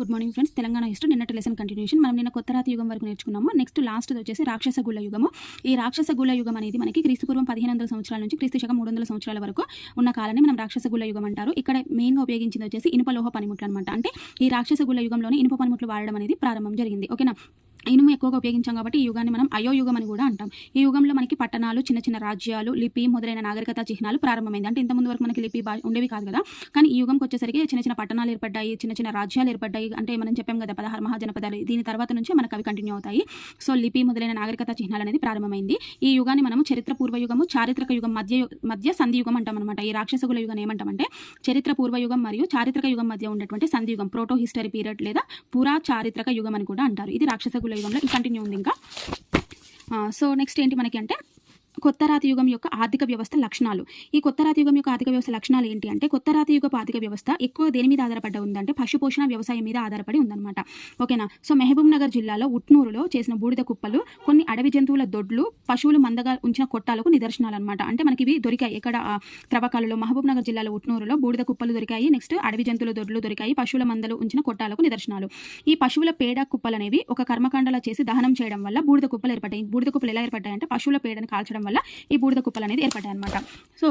Good morning friends Telangana history నిన్నటి lesson continuation మనం నిన్న కొత్త రాతి యుగం వరకు నేర్చుకున్నాము. నెక్స్ట్ లాస్ట్ వచ్చేసి రాక్షస గుళ్ళ యుగము. ఈ రాక్షస గుళ్ళ యుగం అనేది మనకి క్రీస్తు పూర్వం పదిహేను వందల సంవత్సరాల నుంచి క్రీస్తు శకం మూడు వందల సంవత్సరాల వరకు ఉన్న కాలాన్ని మనం రాక్షస గుళ్ళ యుగం అంటారు. ఇక్కడ మెయిన్గా ఉపయోగించింది వచ్చేసి ఇనుప లోహ పనిముట్లు అనమాట అంటే ఈ రాక్షస గుళ్ళ యుగంలోనే ఇనుప పనిముట్లు వాడడం అనేది ప్రారంభం జరిగింది. ఓకేనా ఇనుము ఎక్కువగా ఉపయోగించాం కాబట్టి ఈ యుగాన్ని మనం అయో యుగం అని కూడా అంటాం. ఈ యుగంలో మనకి పట్టణాలు చిన్న చిన్న రాజ్యాలు లిపి మొదలైన నాగరికత చిహ్నాలు ప్రారంభమైంది. అంటే ఇంతకుముందు వరకు మనకి లిపి ఉండేవి కాదు కదా. కానీ ఈ యుగంకి వచ్చేసరికి చిన్న చిన్న పట్టణాలు ఏర్పడ్డాయి చిన్న చిన్న రాజ్యాలు ఏర్పడ్డాయి. అంటే మనం చెప్పాం కదా పదహారు మహాజనపదాలు. దీని తర్వాత నుంచి మనకు అవి కంటిన్యూ అవుతాయి. సో లిపి మొదలైన నాగరికత చిహ్నాలు అనేది ప్రారంభమైంది. ఈ యుగాన్ని మనం చరిత్ర పూర్వయుగము చారిత్రక యుగం మధ్య మధ్య సంధి యుగం అంటాం అనమాట ఈ రాక్షసగుల యుగం ఏమంటామంటే చరిత్ర పూర్వయుగం మరియు చారిత్రక యుగం మధ్య ఉన్నటువంటి సంధి యుగం ప్రోటో హిస్టరీ పీరియడ్ లేదా పురా చారిత్రక యుగం అని కూడా అంటారు. ఇది రాక్షసగుల యుగంలో ఈ కంటిన్యూ ఉంది ఇంకా. సో నెక్స్ట్ ఏంటి మనకి అంటే కొత్త రాతి యుగం యొక్క ఆర్థిక వ్యవస్థ లక్షణాలు. ఈ కొత్త రాతి యుగం యొక్క ఆర్థిక వ్యవస్థ లక్షణాలు ఏంటి అంటే కొత్త రాతియుగపు ఆర్థిక వ్యవస్థ ఎక్కువ దేని మీద ఆధారపడి ఉందంటే పశుపోషణ వ్యవసాయం మీద ఆధారపడి ఉందన్నమాట. ఓకేనా? సో మహబూబ్ నగర్ జిల్లాలో ఉట్నూరులో చేసిన బూడిద కుప్పలు కొన్ని అడవి జంతువుల దొడ్లు పశువులు మందగా ఉంచిన కొట్టాలకు నిదర్శనాలు అనమాట అంటే మనకి ఇవి దొరికాయి ఎక్కడ? ఆ, త్రవ్వకాలలో మహబూబ్ నగర్ జిల్లాలో ఉట్నూరులో బూడిద కుప్పలు దొరికాయి నెక్స్ట్ అడవి జంతువుల దొడ్లు దొరికాయి పశువుల మందలు ఉంచిన కొట్టాలకు నిదర్శనాలు. ఈ పశువుల పేడ కుప్పలు అనేవి ఒక కర్మకాండలా చేసి దహనం చేయడం వల్ల బూడిద కుప్పలు ఏర్పడ్డాయి. బూడిద కుప్పలు ఎలా ఏర్పడ్డాయి అంటే పశువుల పేడను కాల్చడం వల్ల ఈ బూడిద కుప్పలు అనేది ఏర్పడ్డాయి అనమాట సో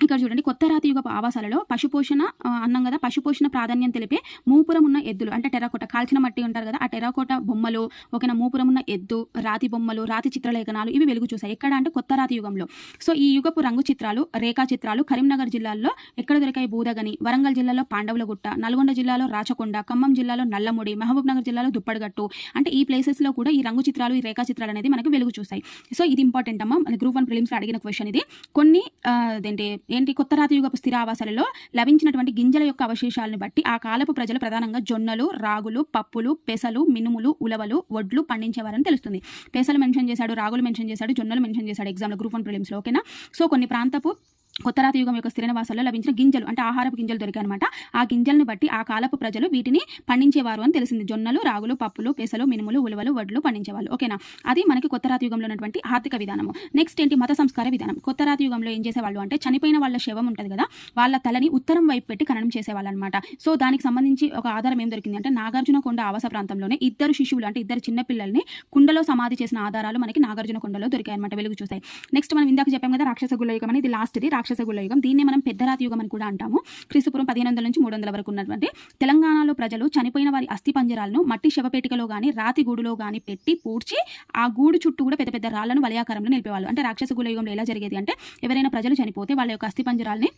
ఇక్కడ చూడండి కొత్త రాతి యుగపు ఆవాసాలలో పశుపోషణ అన్నం కదా పశుపోషణ ప్రాధాన్యం తెలిపే మూపురం ఉన్న ఎద్దులు అంటే టెరాకోట కాల్చిన మట్టి ఉంటారు కదా ఆ టెరాకోట బొమ్మలు ఓకేనా మూపురం ఉన్న ఎద్దు రాతి బొమ్మలు రాతి చిత్రలేఖనాలు ఇవి వెలుగు చూసాయి ఎక్కడ అంటే కొత్త రాతి యుగంలో. సో ఈ యుగపు రంగు చిత్రాలు రేఖా చిత్రాలు కరీంనగర్ జిల్లాలో ఎక్కడ దొరికాయి? బూదగని వరంగల్ జిల్లాలో పాండవులగుట్ట నల్గొండ జిల్లాలో రాచకొండ ఖమ్మం జిల్లాలో నల్లముడి మహబూబ్ నగర్ జిల్లాలో దుప్పడగట్టు అంటే ఈ ప్లేసెస్లో కూడా ఈ రంగు చిత్రాలు ఈ రేఖా చిత్రాలు అనేది మనకు వెలుగు చూసాయి సో ఇది ఇంపార్టెంట్ అమ్మా. మన గ్రూప్ వన్ ప్రిలిమ్స్లో అడిగిన క్వశ్చన్ ఇది. కొన్ని అదేంటి ఏంటి? కొత్త రాతియుగపు స్థిర ఆవాసాలలో లభించినటువంటి గింజల యొక్క అవశేషాలను బట్టి ఆ కాలపు ప్రజలు ప్రధానంగా జొన్నలు రాగులు పప్పులు పెసలు మినుములు ఉలవలు వడ్లు పండించేవారని తెలుస్తుంది. పెసలు మెన్షన్ చేశాడు రాగులు మెన్షన్ చేశాడు జొన్నలు మెన్షన్ చేశాడు ఎగ్జామ్లో గ్రూప్ వన్ ప్రిలిమ్స్లో ఓకేనా? సో కొన్ని ప్రాంతపు కొత్త రాతి యుగం యొక్క స్థిరనివాసాల్లో లభించిన గింజలు అంటే ఆహారపు గింజలు దొరికాయనమాట ఆ గింజలను బట్టి ఆ కాలపు ప్రజలు వీటిని పండించేవారు అని తెలిసింది. జొన్నలు రాగులు పప్పులు పెసలు మినుములు ఉలవలు వడ్లు పండించేవాళ్ళు. ఓకేనా? అది మనకి కొత్తరాతి యుగంలో ఉన్నటువంటి ఆర్థిక విధానము. నెక్స్ట్ ఏంటి? మత సంస్కార విధానం. కొత్త రాతి యుగంలో ఏం చేసేవాళ్ళు అంటే చనిపోయిన వాళ్ళ శవం ఉంటుంది కదా వాళ్ళ తలని ఉత్తరం వైపు పెట్టి ఖననం చేసేవాళ్ళు అనమాట సో దానికి సంబంధించి ఒక ఆధారం ఏం దొరికింది అంటే నాగార్జున కొండ ఆవాస ప్రాంతంలోనే ఇద్దరు శిశువులు అంటే ఇద్దరు చిన్నపిల్లల్ని కుండలో సమాధి చేసిన ఆధారాలు మనకి నాగార్జున కొండలో దొరికాయనమాట వెలుగు చూసాయి. నెక్స్ట్ మనం ఇందాక చెప్పాం కదా రాక్షస గుళ్ళ యుగం అనేది ఇది లాస్ట్ది రాక్షస గుళ్ళ యుగం దీన్ని మనం పెద్ద రాతి యుగం అని కూడా అంటాము. క్రీస్తుపురం పదిహేను వందల నుంచి మూడు వందల వరకు ఉన్నటువంటి తెలంగాణలో ప్రజలు చనిపోయిన వారి అస్థి పంజరాలను మట్టి శవపేటికలో కానీ రాతి గూడులో కానీ పెట్టి పూడ్చి ఆ గూడు చుట్టూ కూడా పెద్ద పెద్ద రాళ్ళను వలయాకారంలో నిలిపేవాళ్ళు. అంటే రాక్షస గుళ్ళ యుగంలో ఎలా జరిగేది అంటే ఎవరైనా ప్రజలు చనిపోతే వాళ్ళ యొక్క అస్థి పంజరాలని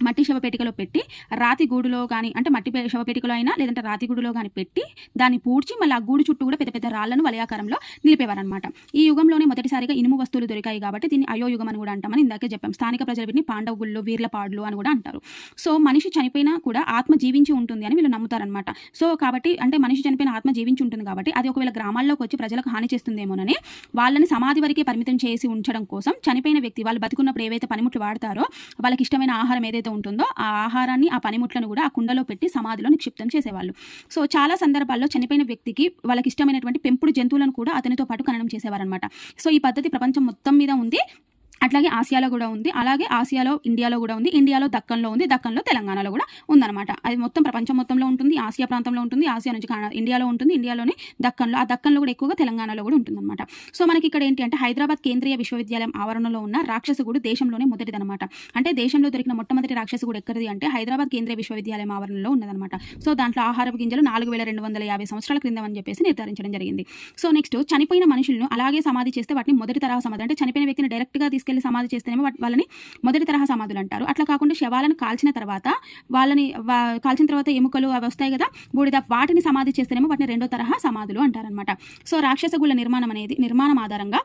మట్టి శవపేటికలో పెట్టి రాతి గూడులో కానీ అంటే మట్టి శవపేటికలో అయినా లేదంటే రాతి గూడులో కానీ పెట్టి దాన్ని పూడ్చి మళ్ళీ ఆ గూడు చుట్టూ కూడా పెద్ద పెద్ద రాళ్ళను వలయాకారంలో నిలిపేవారనమాట ఈ యుగంలోనే మొదటిసారిగా ఇనుము వస్తువులు దొరికాయి కాబట్టి దీన్ని అయో యుగం అని కూడా అంటామని ఇందాకే చెప్పాం. స్థానిక ప్రజలు వీటిని పాండవ వీర్లపాడులు అని కూడా అంటారు. సో మనిషి చనిపోయినా కూడా ఆత్మ జీవించి ఉంటుంది అని వీళ్ళు నమ్ముతారనమాట సో కాబట్టి అంటే మనిషి చనిపోయిన ఆత్మ జీవించి ఉంటుంది కాబట్టి అది ఒకవేళ గ్రామాల్లోకి వచ్చి ప్రజలకు హాని చేస్తుందేమోనని వాళ్ళని సమాధి వరకే పరిమితం చేసి ఉంచడం కోసం చనిపోయిన వ్యక్తి వాళ్ళు బతుకున్నప్పుడు ఏవైతే పనిముట్లు వాడతారో వాళ్ళకి ఇష్టమైన ఆహారం ఏదైతే ఉంటుందో ఆ ఆహారాన్ని ఆ పనిముట్లను కూడా ఆ కుండలో పెట్టి సమాధిలో నిక్షిప్తం చేసేవాళ్ళు. సో చాలా సందర్భాల్లో చనిపోయిన వ్యక్తికి వాళ్ళకి ఇష్టమైనటువంటి పెంపుడు జంతువులను కూడా అతనితో పాటు ఖననం చేసేవారనమాట సో ఈ పద్ధతి ప్రపంచం మొత్తం మీద ఉంది. అట్లాగే ఆసియాలో కూడా ఉంది. అలాగే ఆసియాలో ఇండియాలో కూడా ఉంది. ఇండియాలో దక్కన్లో ఉంది. దక్కన్లో తెలంగాణలో కూడా ఉందన్నమాట. అది మొత్తం ప్రపంచం మొత్తంలో ఉంటుంది. ఆసియా ప్రాంతంలో ఉంటుంది. ఆసియా నుంచి ఇండియాలో ఉంటుంది. ఇండియాలోని దక్కన్లో ఆ దక్కన్లో కూడా ఎక్కువగా తెలంగాణలో కూడా ఉంటుందన్నమాట. సో మనకి ఇక్కడ ఏంటి అంటే హైదరాబాద్ కేంద్రీయ విశ్వవిద్యాలయం ఆవరణలో ఉన్న రాక్షసగూడు దేశంలోనే మొదటిదన్నమాట. అంటే దేశంలో దొరికిన మొట్టమొదటి రాక్షసగూడు ఎక్కడిది అంటే హైదరాబాద్ కేంద్రీయ విశ్వవిద్యాలయం ఆవరణలో ఉన్నదనమాట సో దాంట్లో ఆహారపు గింజలు నాలుగు వేల రెండు వందల యాభై సంవత్సరాల క్రింద అని చెప్పేసి నిర్ధారించడం జరిగింది. సో నెక్స్ట్ చనిపోయిన మనుషులను అలాగే సమాధి చేస్తే వాటిని మొదటి తరహా సమాధి అంటే చనిపోయిన వ్యక్తిని డైరెక్ట్గా తీసుకెళ్ళి సమాధి చేస్తేనేమో వాళ్ళని మొదటి తరహా సమాధులు అంటారు. అట్లా కాకుండా శవాలను కాల్చిన తర్వాత వాళ్ళని కాల్చిన తర్వాత ఎముకలు అవి వస్తాయి కదా బూడిద వాటిని సమాధి చేస్తేనేమో వాటిని రెండో తరహా సమాధులు అంటారనమాట సో రాక్షస గుళ్ళ నిర్మాణం అనేది నిర్మాణం ఆధారంగా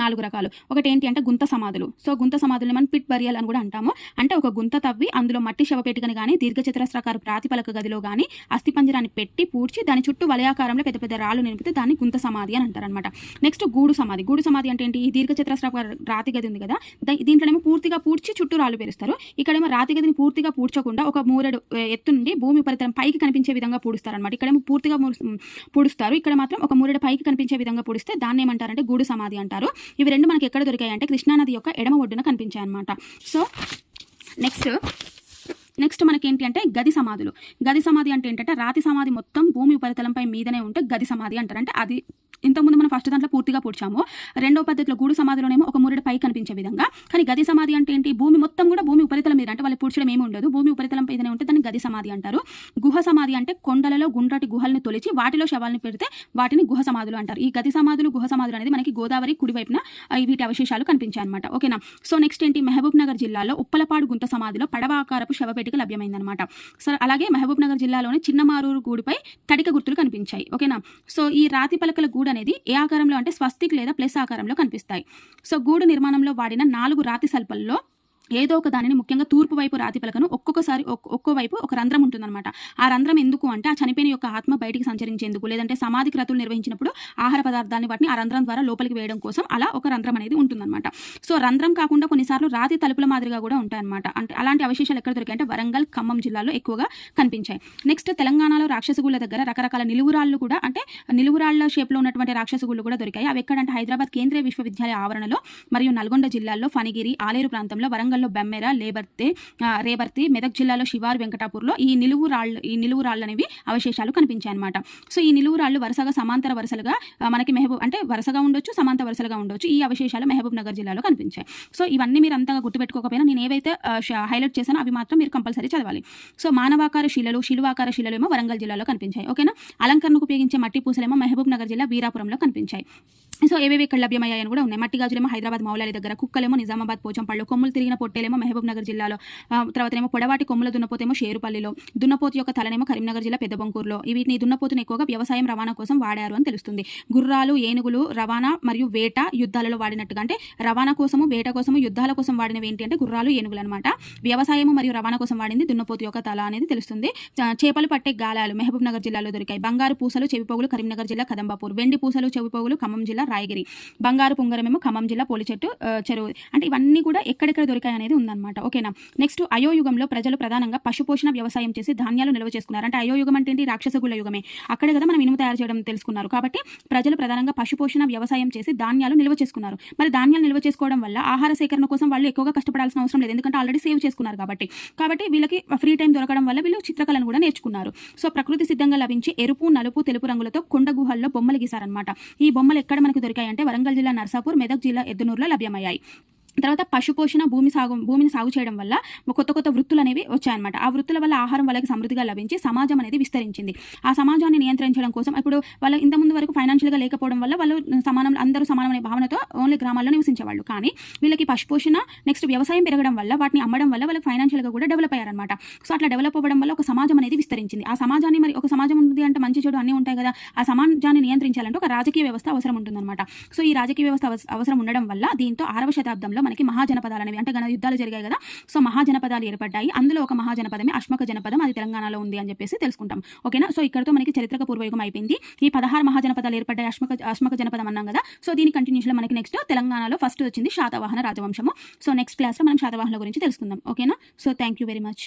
నాలుగు రకాలు. ఒకటి ఏంటి అంటే గుంత సమాధులు. సో గుంత సమాధులను మనం పిట్ బరియల్ అని కూడా అంటాము. అంటే ఒక గుంత తవ్వి అందులో మట్టి శవపేటికని కానీ దీర్ఘచతురస్రాకార ప్రాతిపలక గదిలో కానీ అస్థిపంజరాన్ని పెట్టి పూడ్చి దాని చుట్టూ వలయాకారంలో పెద్ద పెద్ద రాళ్ళు నింపితే దాన్ని గుంత సమాధి అని అంటారనమాట నెక్స్ట్ గూడు సమాధి. గూడు సమాధి అంటే ఏంటి? ఈ దీర్ఘచతురస్రాకార రాతి గది ఉంది కదా దీంట్లోనేమో పూర్తిగా పూడ్చి చుట్టూ రాళ్ళు పేరుస్తారు. ఇక్కడేమో రాతి గదిని పూర్తిగా పూడ్చకుండా ఒక మూరెడు ఎత్తు నుండి భూమి ఉపరితలం పైకి కనిపించే విధంగా పూడుస్తారనమాట ఇక్కడేమో పూర్తిగా పూడుస్తారు. ఇక్కడ మాత్రం ఒక మూరెడు పైకి కనిపించే విధంగా పూడిస్తే దాన్ని ఏమంటారంటే గూడు సమాధి అంటారు. ఇవి రెండు మనకి ఎక్కడ దొరికాయి అంటే కృష్ణానది యొక్క ఎడమ ఒడ్డున కనిపించాయి అనమాట సో నెక్స్ట్ నెక్స్ట్ మనకి ఏంటి అంటే గది సమాధులు. గది సమాధి అంటే ఏంటంటే రాతి సమాధి మొత్తం భూమి ఉపరితలంపై మీదనే ఉంటే గది సమాధి అంటారు. అంటే అది ఇంతకుముందు మనం ఫస్ట్ దాంట్లో పూర్తిగా పూడ్చాము. రెండో పద్ధతిలో గూడు సమాధిలోనేమో ఒక మురుడు పై కనిపించే విధంగా. కానీ గది సమాధి అంటే ఏంటి? భూమి మొత్తం కూడా భూమి ఉపరితలం మీద అంటే వాళ్ళు పూడ్చడం ఏమి ఉండదు. భూమి ఉపరితలం మీదనే ఉంటే దాన్ని గది సమాధి అంటారు. గుహ సమాధి అంటే కొండలలో గుండ్రటి గుహల్ని తొలిచి వాటిలో శవాలను పెడితే వాటిని గుహ సమాధులు అంటారు. ఈ గది సమాధులు గుహ సమాధులు అనేది మనకి గోదావరి కుడివైపున వీటి అవశేషాలు కనిపించాయి అనమాట ఓకేనా? సో నెక్స్ట్ ఏంటి? మహబూబ్ నగర్ జిల్లాలో ఉప్పలపాడు గుంట సమాధిలో పడవ ఆకారపు శవపేటిక లభ్యమైందనమాట సో అలాగే మహబూబ్ నగర్ జిల్లాలోని చిన్నమారూరు గూడుపై తడిక గుర్తులు కనిపించాయి. ఓకేనా? సో ఈ రాతి పలకల గూడ అనేది ఏ ఆకారంలో అంటే స్వస్తిక్ లేదా ప్లస్ ఆకారంలో కనిపిస్తాయి. సో గూడు నిర్మాణంలో వాడిన నాలుగు రాతి సల్పల్లో ఏదో ఒక దానిని ముఖ్యంగా తూర్పు వైపు రాతి పలకను ఒక్కొక్కసారి ఒక్కో వైపు ఒక రంధ్రం ఉంటుందన్నమాట. ఆ రంధ్రం ఎందుకు అంటే ఆ చనిపోయిన యొక్క ఆత్మ బయటికి సంచరించేందుకు లేదంటే సమాధి క్రతులు నిర్వహించినప్పుడు ఆహార పదార్థాన్ని వాటిని ఆ రంధ్రం ద్వారా లోపలికి వేయడం కోసం అలా ఒక రంధ్రం అనేది ఉంటుందన్నమాట. సో రంధ్రం కాకుండా కొన్నిసార్లు రాతి తలుపుల మాదిరిగా కూడా ఉంటాయన్నమాట. అంటే అలాంటి అవశేషాలు ఎక్కడ దొరికాయి అంటే వరంగల్ ఖమ్మం జిల్లాలో ఎక్కువగా కనిపించాయి. నెక్స్ట్ తెలంగాణలో రాక్షసగుళ్ళ దగ్గర రకరకాల నిలువురాళ్ళు కూడా అంటే నిలువురాళ్ళ షేప్లో ఉన్నటువంటి రాక్షసగుళ్ళు కూడా దొరికాయి. అవి ఎక్కడంటే హైదరాబాద్ కేంద్రీయ విశ్వవిద్యాలయ ఆవరణలో మరియు నల్గొండ జిల్లాలో ఫణిగిరి ఆలేరు ప్రాంతంలో వరంగల్ వరంగల్లో బెమ్మెర లేబర్తి రేబర్తి మెదక్ జిల్లాలో శివారు వెంకటాపూర్లో ఈ నిలువు రాళ్ళు ఈ నిలువు రాళ్ళు అనేవి అవశేషాలు కనిపించాయి అనమాట సో ఈ నిలువు రాళ్ళు వరుసగా సమాంతర వరుసలుగా మనకి మెహబూబ్ అంటే వరుసగా ఉండొచ్చు సమాంతర వరుసలుగా ఉండొచ్చు ఈ అవశేషాలు మెహబూబ్ నగర్ జిల్లాలో కనిపించాయి. సో ఇవన్నీ మీరు అంతగా గుర్తుపెట్టుకోకపోయినా నేను ఏవైతే హైలైట్ చేశానో అవి మాత్రం మీరు కంపల్సరీ చదవాలి. సో మానవాకార శిలలు శిలువాకార శిలలు ఏమో వరంగల్ జిల్లాలో కనిపించాయి ఓకేనా? అలంకరణకు ఉపయోగించే మట్టి పూసలేమో మహబూబ్ నగర్ జిల్లా వీరాపురంలో కనిపించాయి. సో ఏవేవి ఇక్కడ లభ్యమయ్యాయని కూడా ఉన్నాయి. మట్టి గాజులేమో హైదరాబాద్ మౌలాలి దగ్గర కుక్కలేమో నిజామాబాద్ పోచంపళ్ళు కొమ్ములు తిరిగిన పొట్టేలేమో మహబూబ్ నగర్ జిల్లాలో తర్వాతనేమో తర్వాత ఏమో పొడవాటి కొమ్ముల దున్నపోతేమో షేరుపల్లిలో దున్నపోతు యొక్క తలనేమో కరీంనగర్ జిల్లా పెద్దబొంకూరులో. వీటిని దున్నపోతును ఎక్కువగా వ్యవసాయం రవాణా కోసం వాడారు అని తెలుస్తుంది. గుర్రాలు ఏనుగులు రవాణా మరియు వేట యుద్ధాలలో వాడినట్టుగా అంటే రవాణా కోసము వేట కోసము యుద్ధాల కోసం వాడినవి ఏంటి అంటే గుర్రాలు ఏనుగులు అనమాట వ్యవసాయము మరియు రవాణా కోసం వాడింది దున్నపోతు యొక్క తల అనేది తెలుస్తుంది. చేపలు పట్టే గాలాలు మహబూబ్ నగర్ జిల్లాలో దొరికాయి. బంగారు పూసలు చెవిపోగులు కరీంనగర్ జిల్లా కదంబాపూర్. వెండి పూసలు చెవిపోగులు ఖమ్మం జిల్లా రాయగిరి. బంగారు పుంగరమేమో ఖమ్మం జిల్లా పోలిచెట్టు చెరువు. అంటే ఇవన్నీ కూడా ఎక్కడెక్కడ దొరికాయి అనేది ఉందన్నమాట. ఓకేనా? నెక్స్ట్ అయోయుగంలో ప్రజలు ప్రధానంగా పశుపోషణ వ్యవసాయం చేసి ధాన్యాలు నిల్వ చేసుకున్నారు. అంటే అయోయుగం అంటే ఏంటి? రాక్షసగుల యుగమే. అక్కడే కదా మనం ఇనుము తయారు చేయడం తెలుసుకున్నారు. కాబట్టి ప్రజలు ప్రధానంగా పశుపోషణ వ్యవసాయం చేసి ధాన్యాలు నిల్వ చేసుకున్నారు. మరి ధాన్యాలు నిల్వ చేసుకోవడం వల్ల ఆహార సేకరణ కోసం వాళ్ళు ఎక్కువగా కష్టపడాల్సిన అవసరం లేదు. ఎందుకంటే ఆల్రెడీ సేవ్ చేసుకున్నారు కాబట్టి. కాబట్టి వీళ్ళకి ఫ్రీ టైం దొరకడం వల్ల వీళ్ళు చిత్రకళను కూడా నేర్చుకున్నారు. సో ప్రకృతి సిద్ధంగా లభించి ఎరుపు నలుపు తెలుపు రంగులతో కొండ గుహల్లో బొమ్మలు గీశారనమాట ఈ బొమ్మలు ఎక్కడ మనకు దొరికాయంటే వరంగల్ జిల్లా నర్సాపూర్ మెదక్ జిల్లా ఎద్దునూరులో లభ్యమయ్యాయి. తర్వాత పశు పోషణ భూమి సాగు భూమిని సాగు చేయడం వల్ల కొత్త కొత్త వృత్తులు అనేవి వచ్చాయన్నమాట. ఆ వృత్తుల వల్ల ఆహారం వాళ్ళకి సమృద్ధిగా లభించి సమాజం అనేది విస్తరించింది. ఆ సమాజాన్ని నియంత్రించడం కోసం ఇప్పుడు వాళ్ళ ఇంత ముందు వరకు ఫైనాన్షియల్గా లేకపోవడం వల్ల వాళ్ళు సమానం అందరూ సమానమనే భావనతో ఓన్లీ గ్రామాల్లో నివసించేవాళ్ళు. కానీ వీళ్ళకి పశు పోషణ నెక్స్ట్ వ్యవసాయం పెరగడం వల్ల వాటిని అమ్మడం వల్ల వాళ్ళకి ఫైనాన్షియల్గా కూడా డెవలప్ అయ్యారనమాట సో అట్లా డెవలప్ అవ్వడం వల్ల ఒక సమాజం అనేది విస్తరించింది. ఆ సమాజాన్ని మరి ఒక సమాజం ఉంది అంటే మంచి చెడు అన్నీ ఉంటాయి కదా ఆ సమాజాన్ని నియంత్రించాలంటే ఒక రాజకీయ వ్యవస్థ అవసరం ఉంటుందన్నమాట. సో ఈ రాజకీయ వ్యవస్థ అవస- అవసరం ఉండడం వల్ల దీంతో ఆరవ శతాబ్దంలో మనకి మహాజనపదాలు అనేవి అంటే గణ యుద్ధాలు జరిగాయి కదా. సో మహాజనపదాలు ఏర్పడ్డాయి. అందులో ఒక మహాజనపదమే అశ్మక జనపదం. అది తెలంగాణలో ఉంది అని చెప్పేసి తెలుసుకుంటాం. ఓకేనా? సో ఇక్కడతో మనకి చరిత్రక పూర్వయుగం అయిపోయింది. ఈ పదహారు మహాజనపదాలు ఏర్పడ్డాయి అశ్మక అశ్మక జనపదం అన్నాం కదా. సో దీని కంటిన్యూషన్ మనకి నెక్స్ట్ తెలంగాణలో ఫస్ట్ వచ్చింది శాతవాహన రాజవంశము. సో నెక్స్ట్ క్లాస్లో మనం శాతవాహన గురించి తెలుసుకుందాం. ఓకేనా? So thank you very much